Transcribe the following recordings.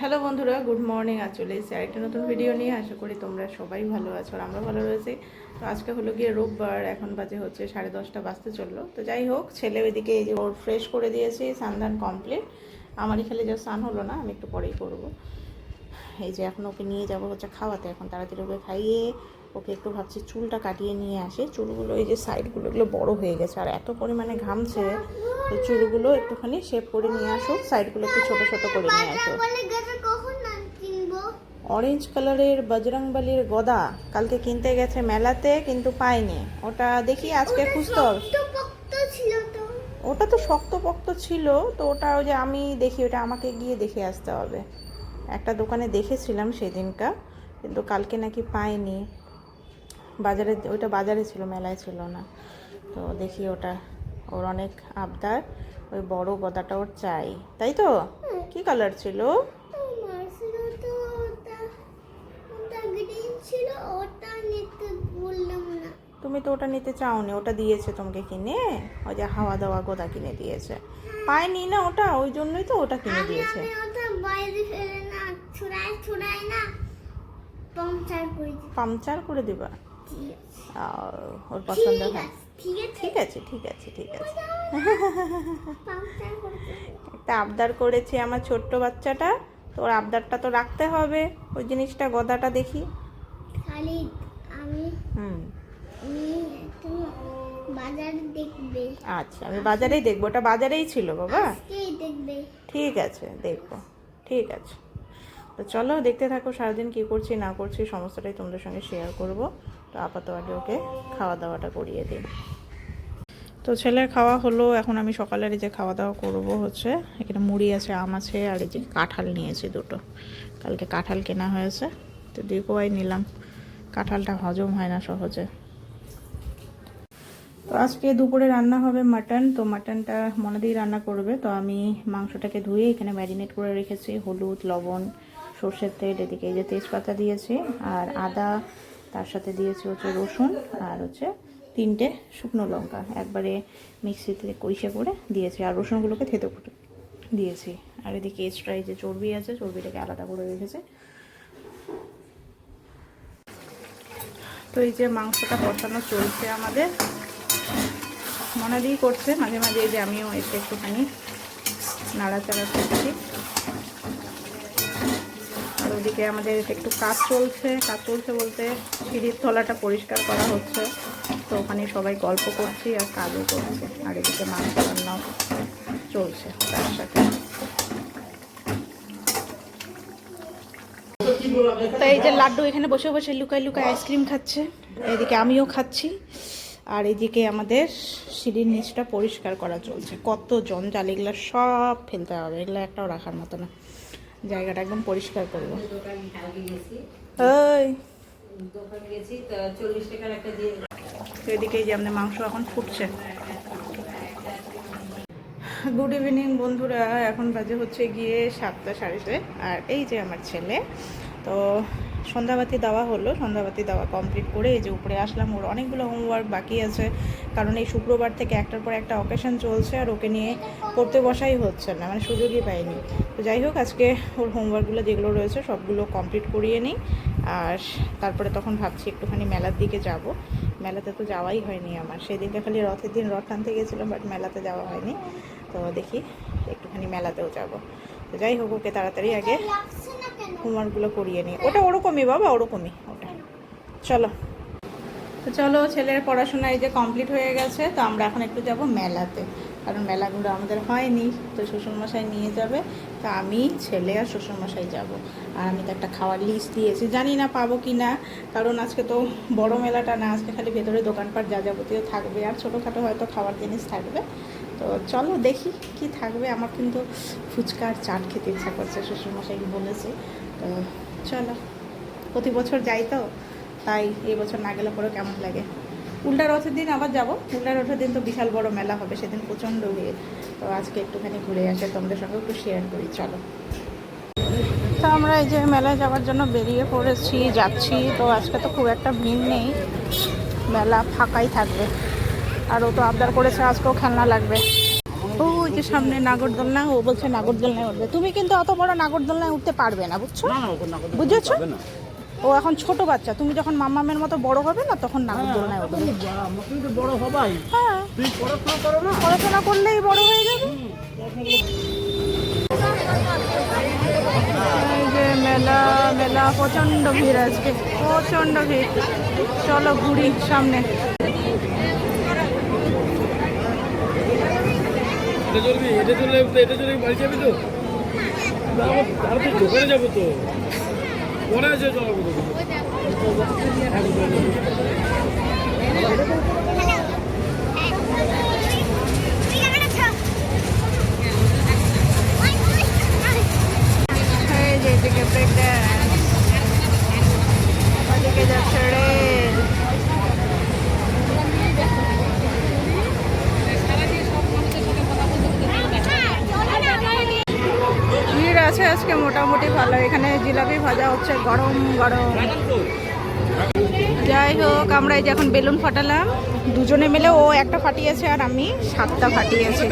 Hello বন্ধুরা, good morning. আজ চলে এসেছি আরেকটা নতুন ভিডিও নিয়ে। আশা করি তোমরা সবাই ভালো আছো আর আমরা ভালো রয়েছি। তো আজকে হলো গিয়ে রোববার, এখন বাজে হচ্ছে সাড়ে দশটা, বাজতে চলল। তো যাই হোক, ছেলে ওইদিকে এই যে ওর ফ্রেশ করে দিয়েছি সান্ধান কমপ্লিট আমারই খেলে যা স্নান হলো না, আমি একটু পরেই করব। এই যে এখন ওকে নিয়ে যাব হচ্ছে খাওয়াতে, এখন তাড়াতাড়ি ওকে খাইয়ে ওকে একটু ভাবছি চুলটা কাটিয়ে নিয়ে আসে। চুলগুলো এই যে সাইডগুলো এগুলো বড় হয়ে গেছে। আর এত পরিমাণে ঘামছে তো চুলগুলো একটুখানি শেপ করে নিয়ে আসুক সাইডগুলো একটু ছোটো ছোটো করে নিয়ে আসুক অরেঞ্জ কালারের বজরংবলির গদা কালকে কিনতে গেছে মেলাতে কিন্তু পাইনি। ওটা দেখি আজকে খুঁজতে হবে তো পক্ত ছিল তো। ওটা তো শক্তপোক্ত ছিল তো ওটা ওই যে আমি দেখি ওটা আমাকে গিয়ে দেখে আসতে হবে। একটা দোকানে দেখেছিলাম সেদিনকা কিন্তু কালকে নাকি পাইনি। বাজারে ওইটা বাজারে ছিল মেলায় ছিল না। তো দেখি ওটা ওর অনেক আবদার ওই বড় গদাটা ওর চাই। তাই তো? কি কালার ছিল? তুমি তো ওটা নিতে চাওনি ওটা দিয়েছে তোমাকে কিনে? ওই যে হাওয়া দাওয়া গোদা কিনে দিয়েছে। পাইনি না ওটা? ওই জন্যই তো ওটা কিনে দিয়েছে। পাংচার করে দিবা? ওর পছন্দ হয়। আছে ঠিক আছে। ঠিক আছে ঠিক আছে। একটা আবদার করেছে আমার ছোট্ট বাচ্চাটা তো ওর আবদারটা তো রাখতে হবে। ওই জিনিসটা গদাটা দেখি। আমি হুম। দেখবে। আচ্ছা আমি বাজারেই দেখব। ওটা বাজারেই ছিল বাবা। ঠিক আছে দেখব। ঠিক আছে। তো চলো দেখতে থাকো সারাদিন কী করছি, না করছি, সমস্তটাই তোমাদের সঙ্গে শেয়ার করব। তো আপাতত আগে ওকে খাওয়া দাওয়াটা করিয়ে দিই। তো ছেলের খাওয়া হলো, এখন আমি সকালের এই যে খাওয়া দাওয়া করব হচ্ছে, এখানে মুড়ি আছে, আম আছে, আর এই যে কাঁঠাল নিয়েছি দুটো। কালকে কাঁঠাল কেনা হয়েছে, তো দুই কোয়াই নিলাম। কাঁঠালটা হজম হয় না সহজে। তো আজকে দুপুরে রান্না হবে মাটন, তো মাটনটা মনে দিয়ে রান্না করবে। তো আমি মাংসটাকে ধুয়ে এখানে ম্যারিনেট করে রেখেছি, হলুদ, লবণ সর্ষের তেল, এদিকে এই যে তেজপাতা দিয়েছি আর আদা, তার সাথে দিয়েছি হচ্ছে রসুন আর হচ্ছে তিনটে শুকনো লঙ্কা। একবারে মিক্সিতে কইসে করে দিয়েছি আর রসুনগুলোকে থেতো করে দিয়েছি। আর এদিকে এক্সট্রা যে চর্বি আছে, চর্বিটাকে আলাদা করে রেখেছে। তো এই যে মাংসটা কষানো চলছে আমাদের। মনে দিয়েই করছে, মাঝে মাঝে এই যে আমিও একটু একটুখানি নাড়াচাড়া করছি। ওদিকে আমাদের একটু কাজ চলছে। কাজ চলছে বলতে সিঁড়ির তলাটা পরিষ্কার করা হচ্ছে। তো ওখানে সবাই গল্প করছি আর কাজও করছে। আর এদিকে মাংস রান্নাও চলছে তার সাথে। তো এই যে লাড্ডু এখানে বসে বসে লুকাই লুকাই আইসক্রিম খাচ্ছে। এদিকে আমিও খাচ্ছি। আর এদিকে আমাদের সিঁড়ির নিচটা পরিষ্কার করা চলছে। কত জঞ্জাল, এগুলো সব ফেলতে হবে। এগুলো একটাও রাখার মতো না। জায়গাটা একদম পরিষ্কার করব। ওই। এদিকে যে আমাদের মাংস এখন ফুটছে। গুড ইভিনিং বন্ধুরা এখন বাজে হচ্ছে গিয়ে সাতটা সাড়ে আর এই যে আমার ছেলে তো সন্ধ্যাবাতি দেওয়া হলো, সন্ধ্যাবাতি দেওয়া কমপ্লিট করে এই যে উপরে আসলাম, ওর অনেকগুলো হোমওয়ার্ক বাকি আছে। কারণ এই শুক্রবার থেকে একটার পর একটা অকেশন চলছে আর ওকে নিয়ে পড়তে বসাই হচ্ছে না মানে সুযোগই পাইনি। তো যাই হোক, আজকে ওর হোমওয়ার্কগুলো যেগুলো রয়েছে সবগুলো কমপ্লিট করিয়ে নিই। আর তারপরে তখন ভাবছি একটুখানি মেলার দিকে যাব। মেলাতে তো যাওয়াই হয়নি আমার। সেদিনকে খালি রথের দিন রথ টানতে গেছিলাম বাট মেলাতে যাওয়া হয়নি। তো দেখি, একটুখানি মেলাতেও যাব। তো যাই হোক, ওকে তাড়াতাড়ি আগে হোমওয়ার্কগুলো করিয়ে নিই ওটা ওরকমই বাবা, ওরকমই, ওটা। চলো। তো চলো, ছেলের পড়াশোনা এই যে কমপ্লিট হয়ে গেছে, তো আমরা এখন একটু যাব মেলাতে। কারণ মেলাগুলো আমাদের হয়নি, তো শ্বশুরমশাই নিয়ে যাবে। তো আমি, ছেলে আর শ্বশুরমশাই যাব। আর আমি তো একটা খাওয়ার লিস্ট দিয়েছি। জানি না পাবো কি না, কারণ আজকে তো বড় মেলাটা না, আজকে খালি ভেতরে দোকানপাট যা যাবতীয় থাকবে। আর ছোটোখাটো হয়তো খাওয়ার জিনিস থাকবে। তো চলো দেখি কি থাকবে। আমার কিন্তু ফুচকা আর চাট খেতে ইচ্ছা করছে, শ্বশুরমশাই বলেছে। তো চলো, প্রতি বছর যাই তো, তাই এই বছর না গেলে পরে কেমন লাগে। উল্টা রথের দিন আবার যাব। উল্টা রথের দিন তো বিশাল বড় মেলা হবে, সেদিন প্রচণ্ড ভিড়। তো আজকে একটুখানি ঘুরে আসে, তোমাদের সঙ্গে একটু শেয়ার করি, চলো। তো আমরা এই যে মেলায় যাওয়ার জন্য বেরিয়ে পড়েছি, যাচ্ছি, তো আজকে তো খুব একটা ভিড় নেই। মেলা ফাঁকাই থাকবে। আর ও তো আবদার করেছে আজকেও খেলনা লাগবে। ও ওই যে সামনে নাগরদোলনা ও বলছে নাগরদোলনায় উঠবে। তুমি কিন্তু অত বড় নাগরদোলনায় উঠতে পারবে না বুঝছ? বুঝেছ? ও এখন ছোট বাচ্চা তুমি যখন মাম্মামের মতো বড় হবে না তখন নাগরদোলনায় উঠবে। বড় হবাই। হ্যাঁ। তুই পড়াশোনা করো না। পড়াশোনা করলেই বড় হয়ে যাবে। যে মেলা মেলা প্রচণ্ড ভিড় আজকে প্রচণ্ড ভিড়। চলো ঘুরি সামনে। এটা চলবি এটা চলে এটা চলে বাড়ি যাবি তো? আমার তাড়াতাড়ি দোকানে যাব তো। পরে আছে চলাবো তো এই যে এদিকে ব্রেক ড্যান্স ওদিকে যাচ্ছে রেল ভিড় আছে আজকে মোটামুটি ভালো। এখানে জিলাপি ভাজা হচ্ছে গরম গরম। যাই হোক আমরা এই যে এখন বেলুন ফাটালাম। দুজনে মিলে ও একটা ফাটিয়েছে আর আমি সাতটা ফাটিয়েছি।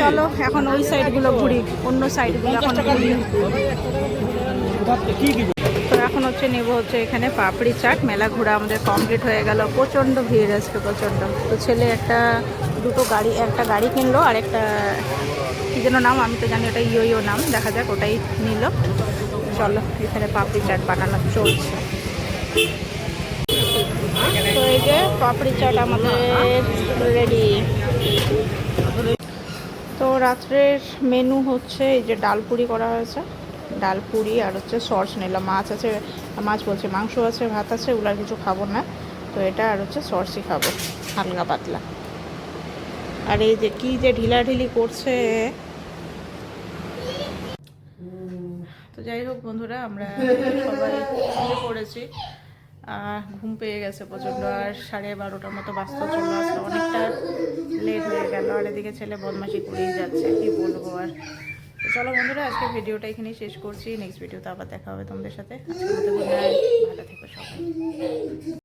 চলো এখন ওই সাইডগুলো ঘুরি অন্য সাইডগুলো এখন ঘুরি। তো এখন হচ্ছে নেব হচ্ছে এখানে পাপড়ি চাট। মেলা ঘোরা আমাদের কমপ্লিট হয়ে গেল। প্রচণ্ড ভিড় আজকে প্রচণ্ড। তো ছেলে একটা দুটো গাড়ি একটা গাড়ি কিনলো আর একটা কী যেন নাম, আমি তো জানি ওটা ইয়ো নাম, দেখা যাক, ওটাই নিল। চলো, এখানে পাপড়ি চাট বানানো চলছে। তো এই যে পাপড়ি চাট আমাদের রেডি তো রাত্রের মেনু হচ্ছে এই যে ডাল পুরি করা হয়েছে। ডাল পুরি আর হচ্ছে সস নিলাম। মাছ আছে, মাছ বলছে, মাংস আছে, ভাত আছে ওগুলো কিছু খাব না। তো এটা আর হচ্ছে সসই খাব, হালকা পাতলা। আর এই যে কি যে ঢিলাঢিলি করছে তো যাই হোক বন্ধুরা আমরা সবাই ঘুমিয়ে পড়েছি। আহ, ঘুম পেয়ে গেছে প্রচণ্ড আর সাড়ে বারোটার মতো বাস্ত চলে আসলো অনেকটা লেট হয়ে গেল। আর এদিকে ছেলে বদমাশি করেই যাচ্ছে কি বলব আর। তো চলো বন্ধুরা আজকে ভিডিওটা এখানেই শেষ করছি। নেক্সট ভিডিওতে আবার দেখা হবে তোমাদের সাথে। ভালো থেকো সবাই।